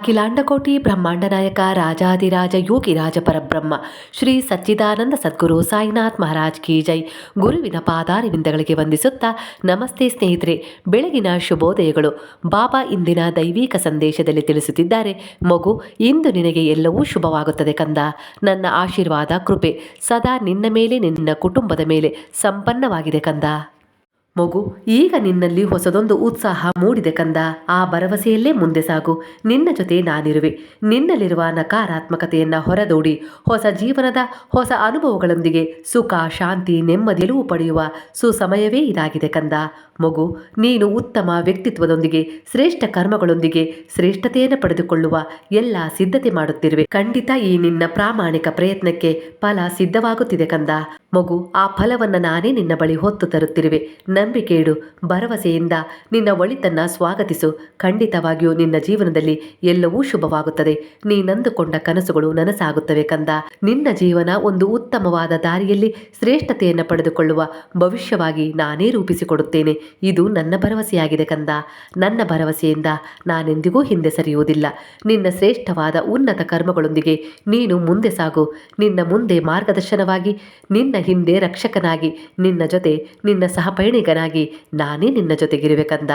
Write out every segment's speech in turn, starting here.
ಅಖಿಲಾಂಡಕೋಟಿ ಬ್ರಹ್ಮಾಂಡ ನಾಯಕ ರಾಜಾದಿರಾಜ ಯೋಗಿ ರಾಜ ಪರಬ್ರಹ್ಮ, ಶ್ರೀ ಸಚ್ಚಿದಾನಂದ ಸದ್ಗುರು ಸಾಯಿನಾಥ್ ಮಹಾರಾಜ್ ಕಿ ಜೈ. ಗುರುವಿನ ಪಾದಾರವಿಂದಗಳಿಗೆ ವಂದಿಸುತ್ತಾ ನಮಸ್ತೆ ಸ್ನೇಹಿತರೆ, ಬೆಳಗಿನ ಶುಭೋದಯಗಳು. ಬಾಬಾ ಇಂದಿನ ದೈವಿಕ ಸಂದೇಶದಲ್ಲಿ ತಿಳಿಸುತ್ತಿದ್ದಾರೆ, ಮಗು, ಇಂದು ನಿನಗೆ ಎಲ್ಲವೂ ಶುಭವಾಗುತ್ತದೆ ಕಂದ. ನನ್ನ ಆಶೀರ್ವಾದ, ಕೃಪೆ. ಸದಾ ನಿನ್ನ ಮೇಲೆ, ನಿನ್ನ ಕುಟುಂಬದ ಮೇಲೆ ಸಂಪನ್ನವಾಗಿದೆ ಕಂದ. ಮಗು, ಈಗ ನಿನ್ನಲ್ಲಿ ಹೊಸದೊಂದು ಉತ್ಸಾಹ ಮೂಡಿದೆ ಕಂದ. ಆ ಭರವಸೆಯಲ್ಲೇ ಮುಂದೆ ಸಾಗು. ನಿನ್ನ ಜೊತೆ ನಾನಿರುವೆ. ನಿನ್ನಲ್ಲಿರುವ ನಕಾರಾತ್ಮಕತೆಯನ್ನು ಹೊರದೋಡಿ. ಹೊಸ ಜೀವನದ ಹೊಸ ಅನುಭವಗಳೊಂದಿಗೆ ಸುಖ, ಶಾಂತಿ, ನೆಮ್ಮದಿ ಗೆಲುವು ಪಡೆಯುವ ಸುಸಮಯವೇ ಇದಾಗಿದೆ ಕಂದ. ಮಗು, ನೀನು ಉತ್ತಮ ವ್ಯಕ್ತಿತ್ವದೊಂದಿಗೆ, ಶ್ರೇಷ್ಠ ಕರ್ಮಗಳೊಂದಿಗೆ, ಶ್ರೇಷ್ಠತೆಯನ್ನು ಪಡೆದುಕೊಳ್ಳುವ ಎಲ್ಲ ಸಿದ್ಧತೆ ಮಾಡುತ್ತಿರುವೆ. ಖಂಡಿತ ಈ ನಿನ್ನ ಪ್ರಾಮಾಣಿಕ ಪ್ರಯತ್ನಕ್ಕೆ ಫಲ ಸಿದ್ಧವಾಗುತ್ತಿದೆ ಕಂದ. ಮಗು, ಆ ಫಲವನ್ನು ನಾನೇ ನಿನ್ನ ಬಳಿ ಹೊತ್ತು ತರುತ್ತಿರುವೆ. ನಂಬಿಕೆ ಇಡು, ಭರವಸೆಯಿಂದ ನಿನ್ನ ಒಳಿತನ್ನ ಸ್ವಾಗತಿಸು. ಖಂಡಿತವಾಗಿಯೂ ನಿನ್ನ ಜೀವನದಲ್ಲಿ ಎಲ್ಲವೂ ಶುಭವಾಗುತ್ತದೆ. ನೀನಂದುಕೊಂಡ ಕನಸುಗಳು ನನಸಾಗುತ್ತವೆ ಕಂದ. ನಿನ್ನ ಜೀವನ ಒಂದು ಉತ್ತಮವಾದ ದಾರಿಯಲ್ಲಿ ಶ್ರೇಷ್ಠತೆಯನ್ನು ಪಡೆದುಕೊಳ್ಳುವ ಭವಿಷ್ಯವಾಗಿ ನಾನೇ ರೂಪಿಸಿಕೊಡುತ್ತೇನೆ. ಇದು ನನ್ನ ಭರವಸೆಯಾಗಿದೆ ಕಂದ. ನನ್ನ ಭರವಸೆಯಿಂದ ನಾನೆಂದಿಗೂ ಹಿಂದೆ ಸರಿಯುವುದಿಲ್ಲ. ನಿನ್ನ ಶ್ರೇಷ್ಠವಾದ ಉನ್ನತ ಕರ್ಮಗಳೊಂದಿಗೆ ನೀನು ಮುಂದೆ ಸಾಗು. ನಿನ್ನ ಮುಂದೆ ಮಾರ್ಗದರ್ಶನವಾಗಿ, ನಿನ್ನ ಹಿಂದೆ ರಕ್ಷಕನಾಗಿ, ನಿನ್ನ ಜೊತೆ ನಿನ್ನ ಸಹಪಯಣಿಗನಾಗಿ ನಾನೇ ನಿನ್ನ ಜೊತೆಗಿರಬೇಕಂದ. ಕಂದ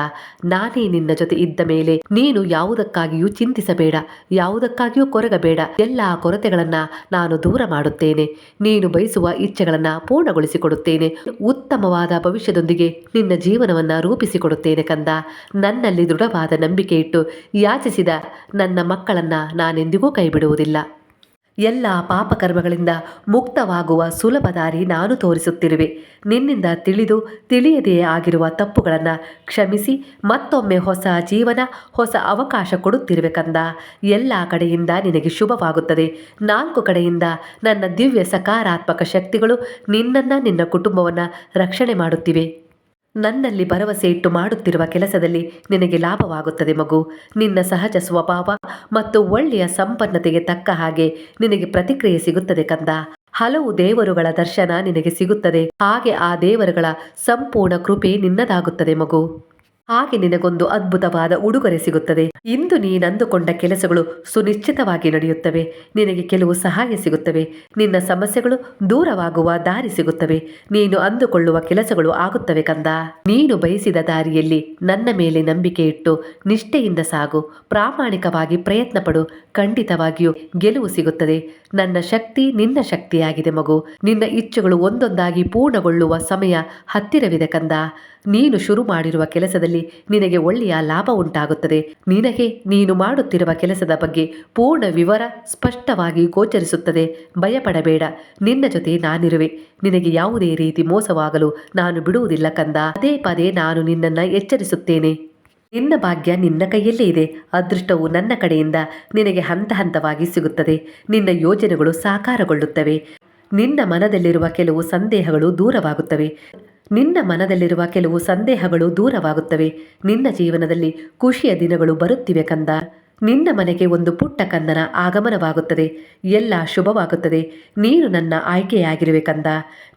ನಾನೇ ನಿನ್ನ ಜೊತೆ ಇದ್ದ ಮೇಲೆ ನೀನು ಯಾವುದಕ್ಕಾಗಿಯೂ ಚಿಂತಿಸಬೇಡ, ಯಾವುದಕ್ಕಾಗಿಯೂ ಕೊರಗಬೇಡ. ಎಲ್ಲ ಕೊರತೆಗಳನ್ನ ನಾನು ದೂರ ಮಾಡುತ್ತೇನೆ. ನೀನು ಬಯಸುವ ಇಚ್ಛೆಗಳನ್ನ ಪೂರ್ಣಗೊಳಿಸಿಕೊಡುತ್ತೇನೆ. ಉತ್ತಮವಾದ ಭವಿಷ್ಯದೊಂದಿಗೆ ನಿನ್ನ ಜೀವನವನ್ನ ರೂಪಿಸಿಕೊಡುತ್ತೇನೆ ಕಂದ. ನನ್ನಲ್ಲಿ ದೃಢವಾದ ನಂಬಿಕೆ ಇಟ್ಟು ಯಾಚಿಸಿದ ನನ್ನ ಮಕ್ಕಳನ್ನ ನಾನೆಂದಿಗೂ ಕೈಬಿಡುವುದಿಲ್ಲ. ಎಲ್ಲ ಪಾಪಕರ್ಮಗಳಿಂದ ಮುಕ್ತವಾಗುವ ಸುಲಭ ದಾರಿ ನಾನು ತೋರಿಸುತ್ತಿರುವೆ. ನಿನ್ನಿಂದ ತಿಳಿದು ತಿಳಿಯದೆಯೇ ಆಗಿರುವ ತಪ್ಪುಗಳನ್ನು ಕ್ಷಮಿಸಿ ಮತ್ತೊಮ್ಮೆ ಹೊಸ ಜೀವನ, ಹೊಸ ಅವಕಾಶ ಕೊಡುತ್ತಿರುವೆ ಕಂದ. ಎಲ್ಲ ಕಡೆಯಿಂದ ನಿನಗೆ ಶುಭವಾಗುತ್ತದೆ. ನಾಲ್ಕು ಕಡೆಯಿಂದ ನನ್ನ ದಿವ್ಯ ಸಕಾರಾತ್ಮಕ ಶಕ್ತಿಗಳು ನಿನ್ನನ್ನು ನಿನ್ನ ಕುಟುಂಬವನ್ನು ರಕ್ಷಣೆ ಮಾಡುತ್ತಿವೆ. ನನ್ನಲ್ಲಿ ಭರವಸೆ ಇಟ್ಟು ಮಾಡುತ್ತಿರುವ ಕೆಲಸದಲ್ಲಿ ನಿನಗೆ ಲಾಭವಾಗುತ್ತದೆ ಮಗು. ನಿನ್ನ ಸಹಜ ಸ್ವಭಾವ ಮತ್ತು ಒಳ್ಳೆಯ ಸಂಪನ್ನತೆಗೆ ತಕ್ಕ ಹಾಗೆ ನಿನಗೆ ಪ್ರತಿಕ್ರಿಯೆ ಸಿಗುತ್ತದೆ ಕಂದ. ಹಲವು ದೇವರುಗಳ ದರ್ಶನ ನಿನಗೆ ಸಿಗುತ್ತದೆ. ಹಾಗೆ ಆ ದೇವರುಗಳ ಸಂಪೂರ್ಣ ಕೃಪೆ ನಿನ್ನದಾಗುತ್ತದೆ ಮಗು. ಹಾಗೆ ನಿನಗೊಂದು ಅದ್ಭುತವಾದ ಉಡುಗೊರೆ ಸಿಗುತ್ತದೆ. ಇಂದು ನೀನಂದುಕೊಂಡ ಕೆಲಸಗಳು ಸುನಿಶ್ಚಿತವಾಗಿ ನಡೆಯುತ್ತವೆ. ನಿನಗೆ ಕೆಲವು ಸಹಾಯ ಸಿಗುತ್ತವೆ. ನಿನ್ನ ಸಮಸ್ಯೆಗಳು ದೂರವಾಗುವ ದಾರಿ ಸಿಗುತ್ತವೆ. ನೀನು ಅಂದುಕೊಳ್ಳುವ ಕೆಲಸಗಳು ಆಗುತ್ತವೆ ಕಂದ. ನೀನು ಬಯಸಿದ ದಾರಿಯಲ್ಲಿ ನನ್ನ ಮೇಲೆ ನಂಬಿಕೆ ಇಟ್ಟು ನಿಷ್ಠೆಯಿಂದ ಸಾಗು. ಪ್ರಾಮಾಣಿಕವಾಗಿ ಪ್ರಯತ್ನ ಪಡು ಖಂಡಿತವಾಗಿಯೂ ಗೆಲುವು ಸಿಗುತ್ತದೆ. ನನ್ನ ಶಕ್ತಿ ನಿನ್ನ ಶಕ್ತಿಯಾಗಿದೆ ಮಗು. ನಿನ್ನ ಇಚ್ಛೆಗಳು ಒಂದೊಂದಾಗಿ ಪೂರ್ಣಗೊಳ್ಳುವ ಸಮಯ ಹತ್ತಿರವಿದೆ ಕಂದ. ನೀನು ಶುರು ಮಾಡಿರುವ ಕೆಲಸದಲ್ಲಿ ನಿನಗೆ ಒಳ್ಳೆಯ ಲಾಭ ಉಂಟಾಗುತ್ತದೆ. ನಿನಗೆ ನೀನು ಮಾಡುತ್ತಿರುವ ಕೆಲಸದ ಬಗ್ಗೆ ಪೂರ್ಣ ವಿವರ ಸ್ಪಷ್ಟವಾಗಿ ಗೋಚರಿಸುತ್ತದೆ. ಭಯಪಡಬೇಡ. ನಿನ್ನ ಜೊತೆ ನಾನಿರುವೆ. ನಿನಗೆ ಯಾವುದೇ ರೀತಿ ಮೋಸವಾಗಲು ನಾನು ಬಿಡುವುದಿಲ್ಲ ಕಂದ. ಪದೇ ಪದೇ ನಾನು ನಿನ್ನನ್ನು ಎಚ್ಚರಿಸುತ್ತೇನೆ. ನಿನ್ನ ಭಾಗ್ಯ ನಿನ್ನ ಕೈಯಲ್ಲೇ ಇದೆ. ಅದೃಷ್ಟವು ನನ್ನ ಕಡೆಯಿಂದ ನಿನಗೆ ಹಂತ ಹಂತವಾಗಿ ಸಿಗುತ್ತದೆ. ನಿನ್ನ ಯೋಜನೆಗಳು ಸಾಕಾರಗೊಳ್ಳುತ್ತವೆ. ನಿನ್ನ ಮನದಲ್ಲಿರುವ ಕೆಲವು ಸಂದೇಹಗಳು ದೂರವಾಗುತ್ತವೆ. ನಿನ್ನ ಮನದಲ್ಲಿರುವ ಕೆಲವು ಸಂದೇಹಗಳು ದೂರವಾಗುತ್ತವೆ. ನಿನ್ನ ಜೀವನದಲ್ಲಿ ಖುಷಿಯ ದಿನಗಳು ಬರುತ್ತಿವೆ ಕಂದ. ನಿನ್ನ ಮನೆಗೆ ಒಂದು ಪುಟ್ಟ ಕಂದನ ಆಗಮನವಾಗುತ್ತದೆ. ಎಲ್ಲ ಶುಭವಾಗುತ್ತದೆ. ನೀನು ನನ್ನ ಆಯ್ಕೆಯಾಗಿರುವೆ ಕಂದ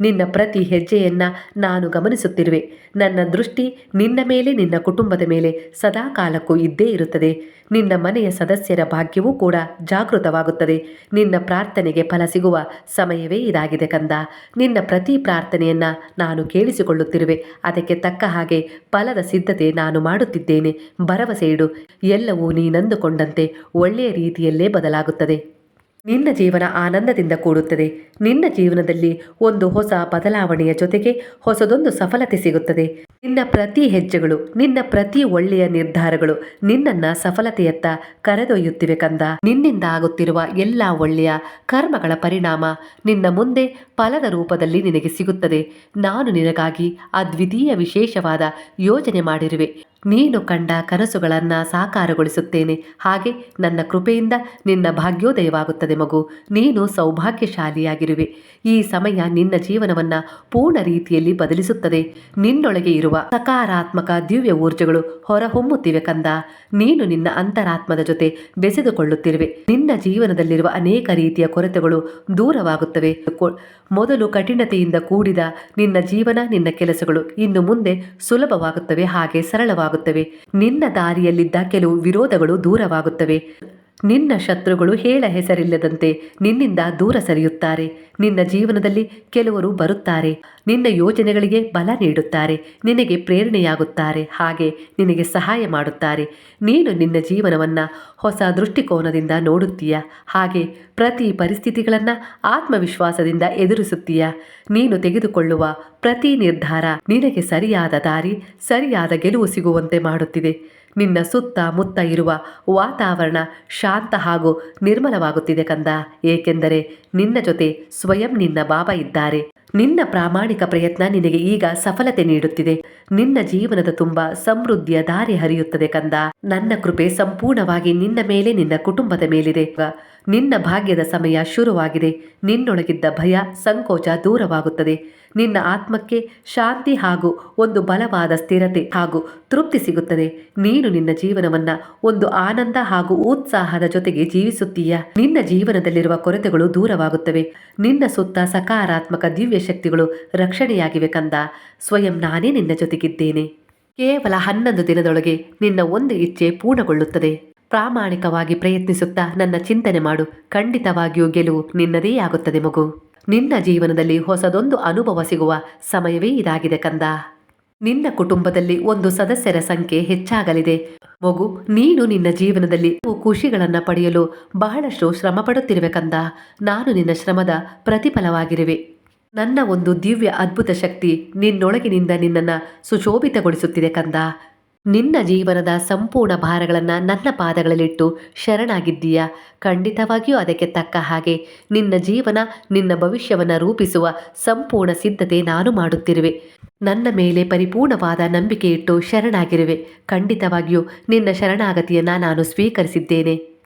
ನಿನ್ನ ಪ್ರತಿ ಹೆಜ್ಜೆಯನ್ನ ನಾನು ಗಮನಿಸುತ್ತಿರುವೆ. ನನ್ನ ದೃಷ್ಟಿ ನಿನ್ನ ಮೇಲೆ, ನಿನ್ನ ಕುಟುಂಬದ ಮೇಲೆ ಸದಾ ಕಾಲಕ್ಕೂ ಇದ್ದೇ ಇರುತ್ತದೆ. ನಿನ್ನ ಮನೆಯ ಸದಸ್ಯರ ಭಾಗ್ಯವೂ ಕೂಡ ಜಾಗೃತವಾಗುತ್ತದೆ. ನಿನ್ನ ಪ್ರಾರ್ಥನೆಗೆ ಫಲ ಸಿಗುವ ಸಮಯವೇ ಇದಾಗಿದೆ ಕಂದ ನಿನ್ನ ಪ್ರತಿ ಪ್ರಾರ್ಥನೆಯನ್ನ ನಾನು ಕೇಳಿಸಿಕೊಳ್ಳುತ್ತಿರುವೆ. ಅದಕ್ಕೆ ತಕ್ಕ ಹಾಗೆ ಫಲದ ಸಿದ್ಧತೆ ನಾನು ಮಾಡುತ್ತಿದ್ದೇನೆ. ಭರವಸೆ ಇಡು. ಎಲ್ಲವೂ ನೀನಂದುಕೊಂಡಂತೆ ಒಳ್ಳೆಯ ರೀತಿಯಲ್ಲೇ ಬದಲಾಗುತ್ತದೆ. ನಿನ್ನ ಜೀವನ ಆನಂದದಿಂದ ಕೂಡುತ್ತದೆ. ನಿನ್ನ ಜೀವನದಲ್ಲಿ ಒಂದು ಹೊಸ ಬದಲಾವಣೆಯ ಜೊತೆಗೆ ಹೊಸದೊಂದು ಸಫಲತೆ ಸಿಗುತ್ತದೆ. ನಿನ್ನ ಪ್ರತಿ ಹೆಜ್ಜೆಗಳು, ನಿನ್ನ ಪ್ರತಿ ಒಳ್ಳೆಯ ನಿರ್ಧಾರಗಳು ನಿನ್ನನ್ನ ಸಫಲತೆಯತ್ತ ಕರೆದೊಯ್ಯುತ್ತಿವೆ ಕಂದ. ನಿನ್ನಿಂದ ಆಗುತ್ತಿರುವ ಎಲ್ಲ ಒಳ್ಳೆಯ ಕರ್ಮಗಳ ಪರಿಣಾಮ ನಿನ್ನ ಮುಂದೆ ಫಲದ ರೂಪದಲ್ಲಿ ನಿನಗೆ ಸಿಗುತ್ತದೆ. ನಾನು ನಿನಗಾಗಿ ಅದ್ವಿತೀಯ ವಿಶೇಷವಾದ ಯೋಜನೆ ಮಾಡಿರುವೆ. ನೀನು ಕಂಡ ಕನಸುಗಳನ್ನು ಸಾಕಾರಗೊಳಿಸುತ್ತೇನೆ. ಹಾಗೆ ನನ್ನ ಕೃಪೆಯಿಂದ ನಿನ್ನ ಭಾಗ್ಯೋದಯವಾಗುತ್ತದೆ ಮಗು. ನೀನು ಸೌಭಾಗ್ಯಶಾಲಿಯಾಗಿರುವೆ. ಈ ಸಮಯ ನಿನ್ನ ಜೀವನವನ್ನ ಪೂರ್ಣ ರೀತಿಯಲ್ಲಿ ಬದಲಿಸುತ್ತದೆ. ನಿನ್ನೊಳಗೆ ಇರುವ ಸಕಾರಾತ್ಮಕ ದಿವ್ಯ ಊರ್ಜೆಗಳು ಹೊರಹೊಮ್ಮುತ್ತಿವೆ ಕಂದ. ನೀನು ನಿನ್ನ ಅಂತರಾತ್ಮದ ಜೊತೆ ಬೆಸೆದುಕೊಳ್ಳುತ್ತಿರುವೆ. ನಿನ್ನ ಜೀವನದಲ್ಲಿರುವ ಅನೇಕ ರೀತಿಯ ಕೊರತೆಗಳು ದೂರವಾಗುತ್ತವೆ. ಮೊದಲು ಕಠಿಣತೆಯಿಂದ ಕೂಡಿದ ನಿನ್ನ ಜೀವನ, ನಿನ್ನ ಕೆಲಸಗಳು ಇನ್ನು ಮುಂದೆ ಸುಲಭವಾಗುತ್ತವೆ. ಹಾಗೆ ಸರಳವಾಗುತ್ತವೆ. ದೂರವಾಗುತ್ತವೆ. ನಿನ್ನ ದಾರಿಯಲ್ಲಿದ್ದ ಕೆಲವು ವಿರೋಧಗಳು ದೂರವಾಗುತ್ತವೆ. ನಿನ್ನ ಶತ್ರುಗಳು ಹೇಳ ಹೆಸರಿಲ್ಲದಂತೆ ನಿನ್ನಿಂದ ದೂರ ಸರಿಯುತ್ತಾರೆ. ನಿನ್ನ ಜೀವನದಲ್ಲಿ ಕೆಲವರು ಬರುತ್ತಾರೆ. ನಿನ್ನ ಯೋಜನೆಗಳಿಗೆ ಬಲ ನೀಡುತ್ತಾರೆ. ನಿನಗೆ ಪ್ರೇರಣೆಯಾಗುತ್ತಾರೆ. ಹಾಗೆ ನಿನಗೆ ಸಹಾಯ ಮಾಡುತ್ತಾರೆ. ನೀನು ನಿನ್ನ ಜೀವನವನ್ನು ಹೊಸ ದೃಷ್ಟಿಕೋನದಿಂದ ನೋಡುತ್ತೀಯ. ಹಾಗೆ ಪ್ರತಿ ಪರಿಸ್ಥಿತಿಗಳನ್ನು ಆತ್ಮವಿಶ್ವಾಸದಿಂದ ಎದುರಿಸುತ್ತೀಯ. ನೀನು ತೆಗೆದುಕೊಳ್ಳುವ ಪ್ರತಿ ನಿರ್ಧಾರ ನಿನಗೆ ಸರಿಯಾದ ದಾರಿ, ಸರಿಯಾದ ಗೆಲುವು ಸಿಗುವಂತೆ ಮಾಡುತ್ತಿದೆ. ನಿನ್ನ ಸುತ್ತ ಮುತ್ತ ಇರುವ ವಾತಾವರಣ ಶಾಂತ ಹಾಗೂ ನಿರ್ಮಲವಾಗುತ್ತಿದೆ ಕಂದ. ಏಕೆಂದರೆ ನಿನ್ನ ಜೊತೆ ಸ್ವಯಂ ನಿನ್ನ ಬಾಬಾ ಇದ್ದಾರೆ. ನಿನ್ನ ಪ್ರಾಮಾಣಿಕ ಪ್ರಯತ್ನ ನಿನಗೆ ಈಗ ಸಫಲತೆ ನೀಡುತ್ತಿದೆ. ನಿನ್ನ ಜೀವನದ ತುಂಬ ಸಮೃದ್ಧಿಯ ದಾರಿ ಹರಿಯುತ್ತದೆ ಕಂದ. ನನ್ನ ಕೃಪೆ ಸಂಪೂರ್ಣವಾಗಿ ನಿನ್ನ ಮೇಲೆ, ನಿನ್ನ ಕುಟುಂಬದ ಮೇಲಿದೆ. ನಿನ್ನ ಭಾಗ್ಯದ ಸಮಯ ಶುರುವಾಗಿದೆ. ನಿನ್ನೊಳಗಿದ್ದ ಭಯ, ಸಂಕೋಚ ದೂರವಾಗುತ್ತದೆ. ನಿನ್ನ ಆತ್ಮಕ್ಕೆ ಶಾಂತಿ ಹಾಗೂ ಒಂದು ಬಲವಾದ ಸ್ಥಿರತೆ ಹಾಗೂ ತೃಪ್ತಿ ಸಿಗುತ್ತದೆ. ನೀನು ನಿನ್ನ ಜೀವನವನ್ನ ಒಂದು ಆನಂದ ಹಾಗೂ ಉತ್ಸಾಹದ ಜೊತೆಗೆ ಜೀವಿಸುತ್ತೀಯ. ನಿನ್ನ ಜೀವನದಲ್ಲಿರುವ ಕೊರತೆಗಳು ದೂರವಾಗುತ್ತವೆ. ನಿನ್ನ ಸುತ್ತ ಸಕಾರಾತ್ಮಕ ದಿವ್ಯ ಶಕ್ತಿಗಳು ರಕ್ಷಣೆಯಾಗಿವೆ ಕಂದ. ಸ್ವಯಂ ನಾನೇ ನಿನ್ನ ಜೊತೆಗಿದ್ದೇನೆ. ಕೇವಲ ಹನ್ನೊಂದು ದಿನದೊಳಗೆ ನಿನ್ನ ಒಂದು ಇಚ್ಛೆ ಪೂರ್ಣಗೊಳ್ಳುತ್ತದೆ. ಪ್ರಾಮಾಣಿಕವಾಗಿ ಪ್ರಯತ್ನಿಸುತ್ತಾ ನನ್ನ ಚಿಂತನೆ ಮಾಡು. ಖಂಡಿತವಾಗಿಯೂ ಗೆಲುವು ನಿನ್ನದೇ ಆಗುತ್ತದೆ ಮಗು. ನಿನ್ನ ಜೀವನದಲ್ಲಿ ಹೊಸದೊಂದು ಅನುಭವ ಸಿಗುವ ಸಮಯವೇ ಇದಾಗಿದೆ ಕಂದ. ನಿನ್ನ ಕುಟುಂಬದಲ್ಲಿ ಒಂದು ಸದಸ್ಯರ ಸಂಖ್ಯೆ ಹೆಚ್ಚಾಗಲಿದೆ. ಮಗು, ನೀನು ನಿನ್ನ ಜೀವನದಲ್ಲಿ ಖುಷಿಗಳನ್ನು ಪಡೆಯಲು ಬಹಳಷ್ಟು ಶ್ರಮ ಪಡುತ್ತಿರುವೆ ಕಂದ. ನಾನು ನಿನ್ನ ಶ್ರಮದ ಪ್ರತಿಫಲವಾಗಿರುವೆ. ನನ್ನ ಒಂದು ದಿವ್ಯ ಅದ್ಭುತ ಶಕ್ತಿ ನಿನ್ನೊಳಗಿನಿಂದ ನಿನ್ನನ್ನು ಸುಶೋಭಿತಗೊಳಿಸುತ್ತಿದೆ ಕಂದ. ನಿನ್ನ ಜೀವನದ ಸಂಪೂರ್ಣ ಭಾರಗಳನ್ನು ನನ್ನ ಪಾದಗಳಲ್ಲಿಟ್ಟು ಶರಣಾಗಿದ್ದೀಯ? ಖಂಡಿತವಾಗಿಯೂ ಅದಕ್ಕೆ ತಕ್ಕ ಹಾಗೆ ನಿನ್ನ ಜೀವನ, ನಿನ್ನ ಭವಿಷ್ಯವನ್ನು ರೂಪಿಸುವ ಸಂಪೂರ್ಣ ಸಿದ್ಧತೆ ನಾನು ಮಾಡುತ್ತಿರುವೆ. ನನ್ನ ಮೇಲೆ ಪರಿಪೂರ್ಣವಾದ ನಂಬಿಕೆ ಇಟ್ಟು ಶರಣಾಗಿರುವೆ. ಖಂಡಿತವಾಗಿಯೂ ನಿನ್ನ ಶರಣಾಗತಿಯನ್ನು ನಾನು ಸ್ವೀಕರಿಸಿದ್ದೇನೆ.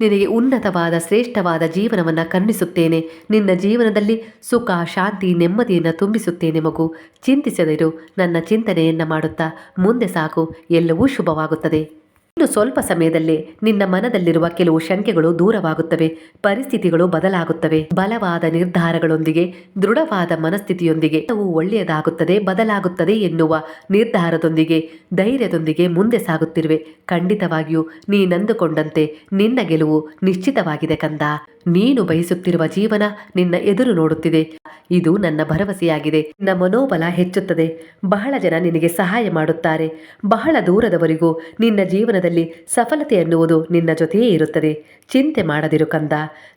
ನಿನಗೆ ಉನ್ನತವಾದ ಶ್ರೇಷ್ಠವಾದ ಜೀವನವನ್ನು ಕರುಣಿಸುತ್ತೇನೆ. ನಿನ್ನ ಜೀವನದಲ್ಲಿ ಸುಖ, ಶಾಂತಿ, ನೆಮ್ಮದಿಯನ್ನು ತುಂಬಿಸುತ್ತೇನೆ ಮಗು. ಚಿಂತಿಸದಿರು. ನನ್ನ ಚಿಂತನೆಯನ್ನು ಮಾಡುತ್ತಾ ಮುಂದೆ ಸಾಕು ಎಲ್ಲವೂ ಶುಭವಾಗುತ್ತದೆ. ಇನ್ನು ಸ್ವಲ್ಪ ಸಮಯದಲ್ಲೇ ನಿನ್ನ ಮನದಲ್ಲಿರುವ ಕೆಲವು ಶಂಕೆಗಳು ದೂರವಾಗುತ್ತವೆ, ಪರಿಸ್ಥಿತಿಗಳು ಬದಲಾಗುತ್ತವೆ. ಬಲವಾದ ನಿರ್ಧಾರಗಳೊಂದಿಗೆ, ದೃಢವಾದ ಮನಸ್ಥಿತಿಯೊಂದಿಗೆ ಅವು ಒಳ್ಳೆಯದಾಗುತ್ತದೆ, ಬದಲಾಗುತ್ತದೆ ಎನ್ನುವ ನಿರ್ಧಾರದೊಂದಿಗೆ, ಧೈರ್ಯದೊಂದಿಗೆ ಮುಂದೆ ಸಾಗುತ್ತಿರುವೆ. ಖಂಡಿತವಾಗಿಯೂ ನೀನಂದುಕೊಂಡಂತೆ ನಿನ್ನ ಗೆಲುವು ನಿಶ್ಚಿತವಾಗಿದೆ ಕಂದ. ನೀನು ಬಯಸುತ್ತಿರುವ ಜೀವನ ನಿನ್ನ ಎದುರು ನೋಡುತ್ತಿದೆ. ಇದು ನನ್ನ ಭರವಸೆಯಾಗಿದೆ. ನಿನ್ನ ಮನೋಬಲ ಹೆಚ್ಚುತ್ತದೆ. ಬಹಳ ಜನ ನಿನಗೆ ಸಹಾಯ ಮಾಡುತ್ತಾರೆ. ಬಹಳ ದೂರದವರೆಗೂ ನಿನ್ನ ಜೀವನದಲ್ಲಿ ಸಫಲತೆ ಎನ್ನುವುದು ನಿನ್ನ ಜೊತೆಯೇ ಇರುತ್ತದೆ. ಚಿಂತೆ ಮಾಡದಿರು ಕಂದ.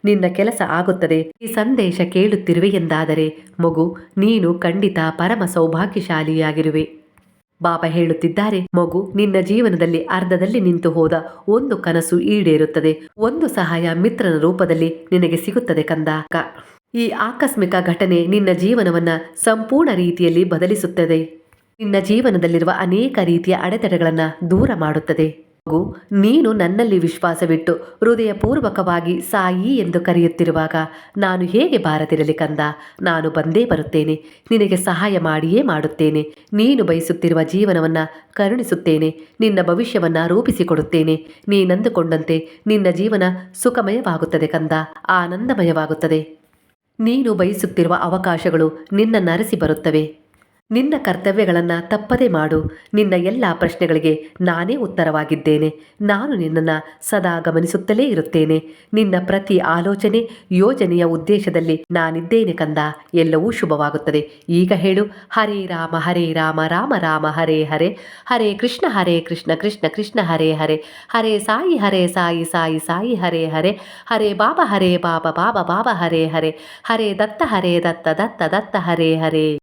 ನಿನ್ನ ಕೆಲಸ ಆಗುತ್ತದೆ. ಈ ಸಂದೇಶ ಕೇಳುತ್ತಿರುವೆ ಎಂದಾದರೆ, ಮಗು, ನೀನು ಖಂಡಿತ ಪರಮ ಸೌಭಾಗ್ಯಶಾಲಿಯಾಗಿರುವೆ. ಬಾಬಾ ಹೇಳುತ್ತಿದ್ದಾರೆ. ಮಗು ನಿನ್ನ ಜೀವನದಲ್ಲಿ ಅರ್ಧದಲ್ಲಿ ನಿಂತು ಹೋದ ಒಂದು ಕನಸು ಈಡೇರುತ್ತದೆ. ಒಂದು ಸಹಾಯ ಮಿತ್ರನ ರೂಪದಲ್ಲಿ ನಿನಗೆ ಸಿಗುತ್ತದೆ ಕಂದ ಈ ಆಕಸ್ಮಿಕ ಘಟನೆ ನಿನ್ನ ಜೀವನವನ್ನ ಸಂಪೂರ್ಣ ರೀತಿಯಲ್ಲಿ ಬದಲಿಸುತ್ತದೆ. ನಿನ್ನ ಜೀವನದಲ್ಲಿರುವ ಅನೇಕ ರೀತಿಯ ಅಡೆತಡೆಗಳನ್ನು ದೂರ ಮಾಡುತ್ತದೆ. ಮಗು ನೀನು ನನ್ನಲ್ಲಿ ವಿಶ್ವಾಸವಿಟ್ಟು ಹೃದಯಪೂರ್ವಕವಾಗಿ ಸಾಯಿ ಎಂದು ಕರೆಯುತ್ತಿರುವಾಗ ನಾನು ಹೇಗೆ ಬಾರದಿರಲಿ ಕಂದ? ನಾನು ಬಂದೇ ಬರುತ್ತೇನೆ. ನಿನಗೆ ಸಹಾಯ ಮಾಡಿಯೇ ಮಾಡುತ್ತೇನೆ. ನೀನು ಬಯಸುತ್ತಿರುವ ಜೀವನವನ್ನು ಕರುಣಿಸುತ್ತೇನೆ. ನಿನ್ನ ಭವಿಷ್ಯವನ್ನು ರೂಪಿಸಿಕೊಡುತ್ತೇನೆ. ನೀನಂದುಕೊಂಡಂತೆ ನಿನ್ನ ಜೀವನ ಸುಖಮಯವಾಗುತ್ತದೆ ಕಂದ. ಆನಂದಮಯವಾಗುತ್ತದೆ. ನೀನು ಬಯಸುತ್ತಿರುವ ಅವಕಾಶಗಳು ನಿನ್ನ ನರಸಿ ಬರುತ್ತವೆ. ನಿನ್ನ ಕರ್ತವ್ಯಗಳನ್ನು ತಪ್ಪದೆ ಮಾಡು. ನಿನ್ನ ಎಲ್ಲ ಪ್ರಶ್ನೆಗಳಿಗೆ ನಾನೇ ಉತ್ತರವಾಗಿದ್ದೇನೆ. ನಾನು ನಿನ್ನನ್ನು ಸದಾ ಗಮನಿಸುತ್ತಲೇ ಇರುತ್ತೇನೆ. ನಿನ್ನ ಪ್ರತಿ ಆಲೋಚನೆ, ಯೋಜನೆಯ ಉದ್ದೇಶದಲ್ಲಿ ನಾನಿದ್ದೇನೆ ಕಂದ. ಎಲ್ಲವೂ ಶುಭವಾಗುತ್ತದೆ. ಈಗ ಹೇಳು. ಹರೇ ರಾಮ ಹರೇ ರಾಮ ರಾಮ ರಾಮ, ಹರೇ ಹರೇ. ಹರೇ ಕೃಷ್ಣ ಹರೇ ಕೃಷ್ಣ ಕೃಷ್ಣ ಕೃಷ್ಣ, ಹರೇ ಹರೇ. ಹರೇ ಸಾಯಿ ಹರೇ ಸಾಯಿ ಸಾಯಿ ಸಾಯಿ, ಹರೇ ಹರೇ. ಹರೇ ಬಾಬಾ ಹರೇ ಬಾಬಾ ಬಾಬಾ ಬಾಬಾ, ಹರೇ ಹರೇ. ಹರೇ ದತ್ತ ಹರೇ ದತ್ತ ದತ್ತ ದತ್ತ, ಹರೇ ಹರೇ.